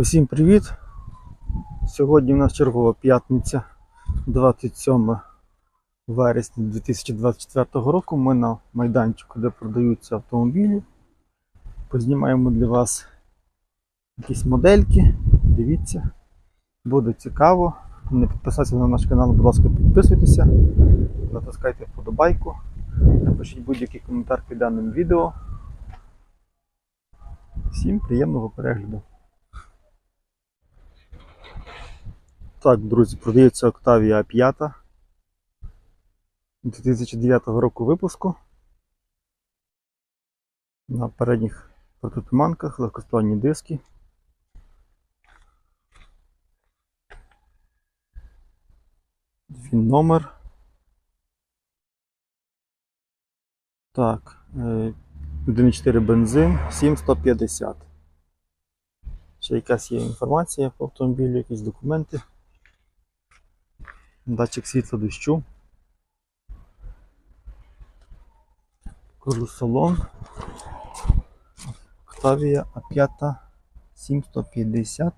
Усім привіт! Сьогодні у нас чергова п'ятниця, 27 вересня 2024 року. Ми на майданчику, де продаються автомобілі. Познімаємо для вас якісь модельки. Дивіться, буде цікаво. Не підписатися на наш канал, будь ласка, підписуйтеся, натискайте вподобайку, напишіть будь-який коментар під даним відео. Всім приємного перегляду! Так, друзі, продається Octavia 5 2009 року випуску. На передніх протитуманках, легкосплавні диски. Він номер. Так, е, 1.4 бензин, 7150. Ще якась є інформація по автомобілю, якісь документи. Датчик світла дощу. Салон. Octavia A5 7150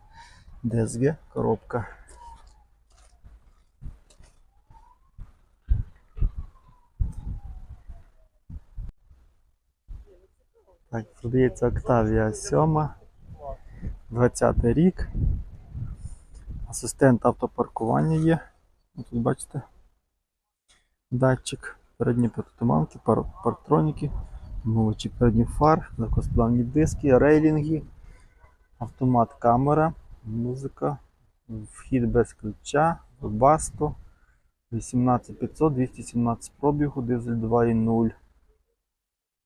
DSG коробка. Так, продається Octavia 7. 20 рік. Асистент автопаркування є. Тут бачите. Датчик, передні протитуманки, пар- парктроніки, мовичі передніх фар, легкосплавні диски, рейлінги, автомат камера, музика, вхід без ключа, Webasto, 18500, 217 пробігу, дизель 2.0.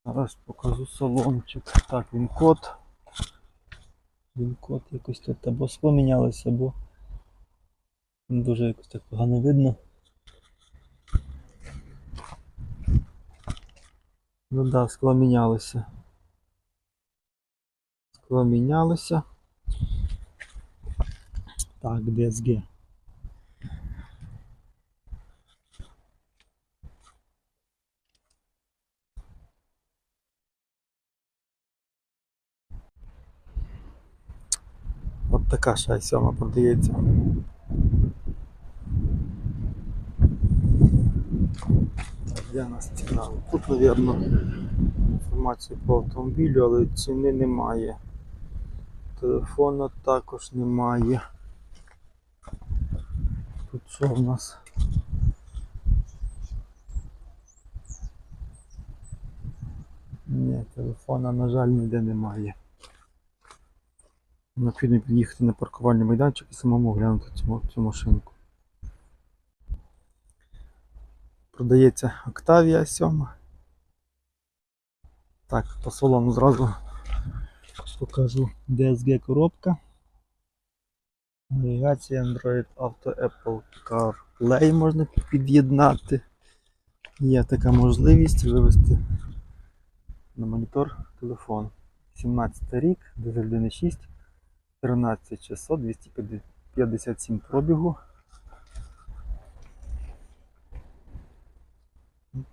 Зараз покажу салончик. Так, він код. Він код якось тут або скло мінялося, або дуже якось так погано видно. Ну так, да, скло мінялося. Скло мінялося. Так, DSG. От така ще сьома продається. Нас ціна? Тут, мабуть, інформацію по автомобілю, але ціни немає. Телефона також немає. Тут що в нас? Ні, телефона, на жаль, ніде немає. Необхідно під'їхати на паркувальний майданчик і самому глянути цю, цю машинку. Продається Octavia 7. Так, по салону зразу покажу DSG коробка. Навігація Android Auto Apple CarPlay можна під'єднати. Є така можливість вивести на монітор телефон. 17 рік, дизель 1.6, 13600, 257 пробігу.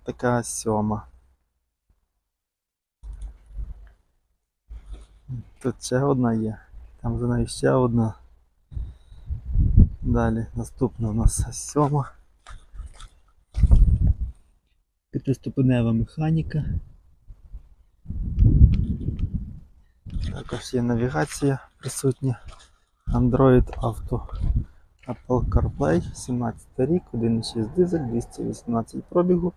Така сьома. Тут ще одна є. Там за нею ще одна. Далі наступна у нас сьома. П'ятиступенева механіка. Також є навігація присутня. Android Auto Apple CarPlay, 17 рік, 1.6 дизель, 218 пробігу,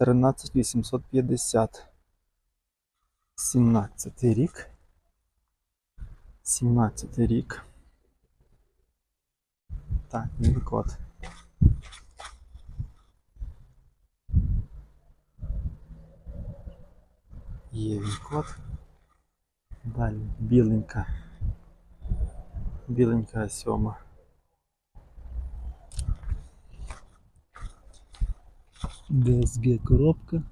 13850. 17 рік. 17 рік. Так, він код. Є він код. Далі біленька. Біленька сьома. DSG коробка.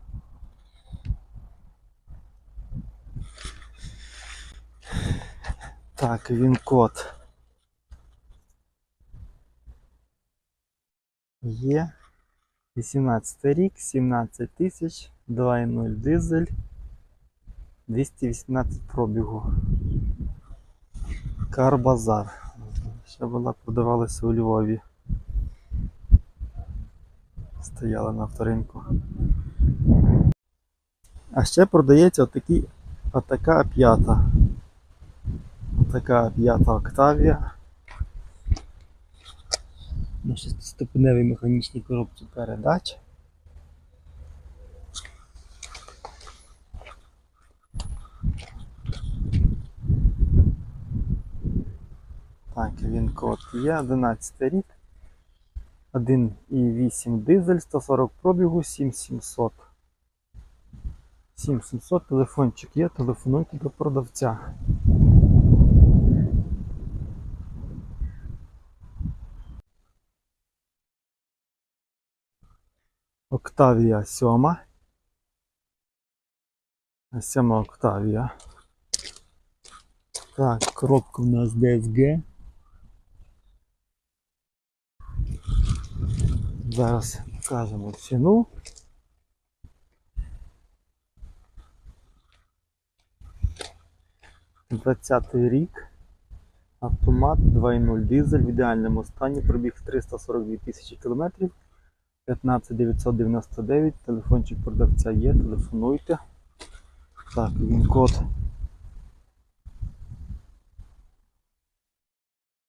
Так, він код. Є. 18 рік, 17 тисяч, 2.0 дизель, 218 пробігу. Карбазар. Ще була продавалася у Львові. Стояла на авторинку. А ще продається отакі, отака п'ята. Отака п'ята Октавія. На шестиступеневій механічній коробці передач. Так, він код є, 11 рік. 1,8 дизель, 140 пробігу, 7700. 7700, телефончик є, телефонуйте до продавця. Октавія 7. 7 Октавія. Так, коробка у нас DSG. Зараз покажемо ціну. Двадцятий рік. Автомат 2.0 дизель в ідеальному стані. Пробіг 342 тисячі кілометрів. 15 999. Телефончик продавця є. Телефонуйте. Так, він код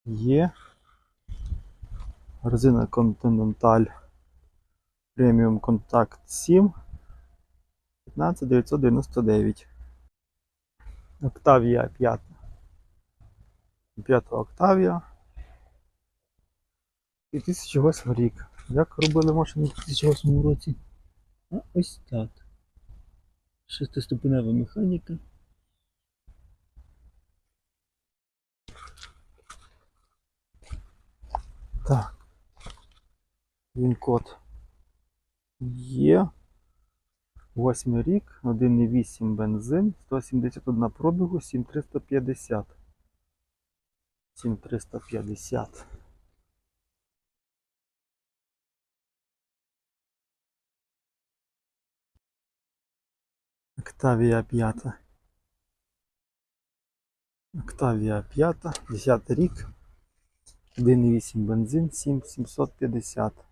є. Резина Continental Premium Contact 7 15999. Октавія 5. 5 Октавія. 2008 рік. Як робили машину в 2008 році? А ось так. Шестиступенева механіка. Так. Він код є. Восьмий рік, 1,8 бензин, 171 пробігу, 7350. 7350. Октавія 5. Октавія 5, 10 рік. 1,8 бензин, 7750.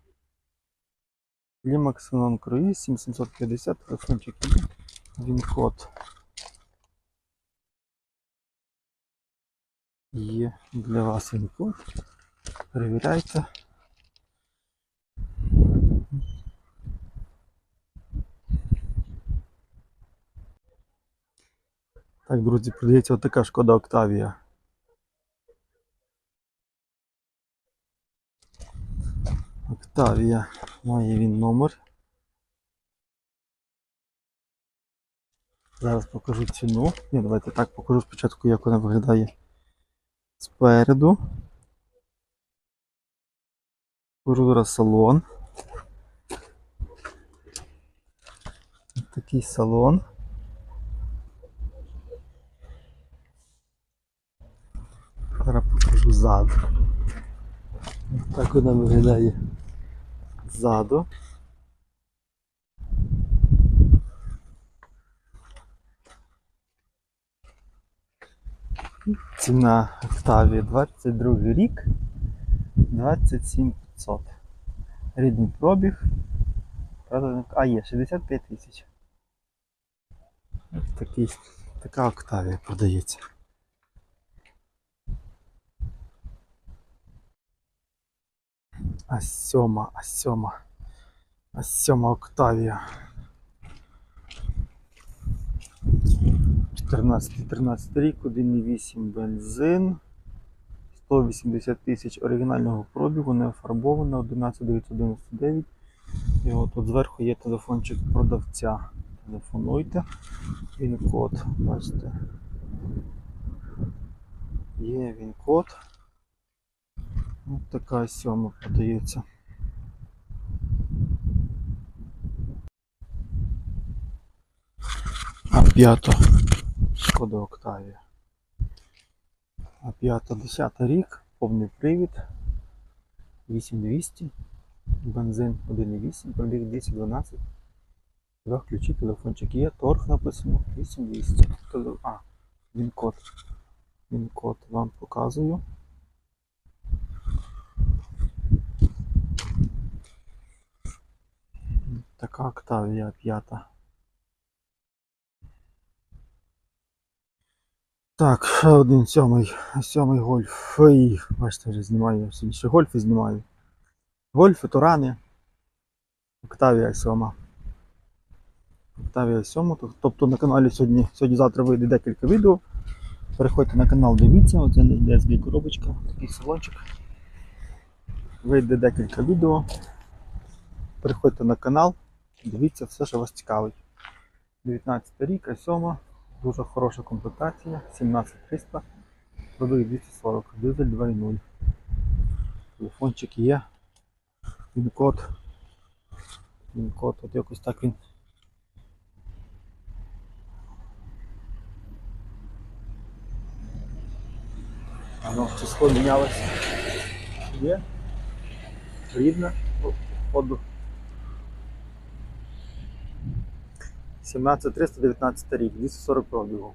Клімакс Фенон Круїз 7750, телефончик. Він код. Є для вас він код. Перевіряйте. Так, друзі, продається отака шкода Октавія. Октавія. Має він номер. Зараз покажу ціну. Ні, давайте так покажу спочатку, як вона виглядає спереду. Покажу салон. Такий салон. Зараз покажу. Ось Так вона виглядає ззаду. Ціна Октавії 22 рік 27500. Рідний пробіг. А, є 65 тисяч. Така Октавія продається. А сьома, а сьома. А сьома Октавія. 14-13 рік, 1,8 бензин. 180 тисяч оригінального пробігу, не фарбовано, 11999. І от тут зверху є телефончик продавця. Телефонуйте. Він код, бачите. Є він код. Ось така сьома подається. А п'ята Шкода Октавія. А п'ята 10 рік, повний привід. 8200. Бензин 1,8, пробіг 212. Два ключі, телефончик є, торг написано 8200. А, він код. Він код вам показую. Така Октавія п'ята. Так, один сьомий, сьомий гольф. Ой, бачите, вже знімаю, собі ще гольфи знімаю. Гольфи, турани. Октавія сьома. Октавія сьома. Тобто на каналі сьогодні, сьогодні-завтра вийде декілька відео. Переходьте на канал, дивіться, оце не DSB коробочка, такий салончик. Вийде декілька відео. Переходьте на канал, дивіться все, що вас цікавить. 19 рік, А7, дуже хороша комплектація, 17300, пробіг 240, дизель 2.0. Телефончик є. Він код. Він код, от якось так він. Воно число мінялося. Є. Рідне. Ходу. 17319 рік, 240 пробігу.